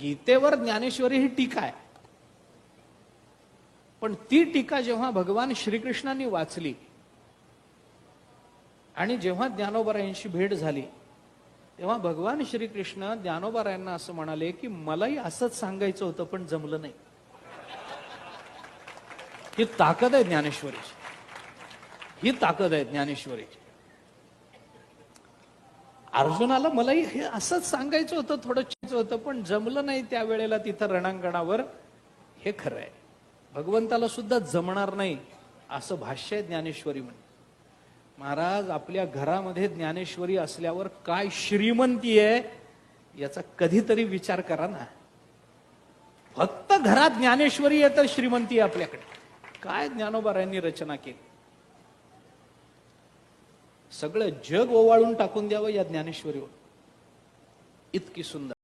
गीतेवर ज्ञानेश्वरी ही टीका आहे. पण ती टीका जेव्हा भगवान श्रीकृष्णांनी वाचली आणि जेव्हा ज्ञानोबरायांशी भेट झाली तेव्हा भगवान श्रीकृष्ण ज्ञानोबरायांना असं म्हणाले की मलाही असंच सांगायचं होतं पण जमलं नाही. ही ताकद आहे ज्ञानेश्वरीची. ही ताकद आहे ज्ञानेश्वरीची. अर्जुनाला मलाही हे असंच सांगायचं होतं थोडं चिंच होतं पण जमलं नाही त्यावेळेला तिथं रणांगणावर. हे खरं आहे. भगवंताला सुद्धा जमणार नाही असं भाष्य आहे ज्ञानेश्वरी म्हणजे महाराज आपल्या घरामध्ये ज्ञानेश्वरी असल्यावर काय श्रीमंती आहे याचा कधीतरी विचार करा ना. फक्त घरात ज्ञानेश्वरी आहे तर श्रीमंती आहे आपल्याकडे. काय ज्ञानोबारायांनी रचना केली? सगळं जग ओवाळून टाकून द्यावं या ज्ञानेश्वरीवर. इतकी सुंदर.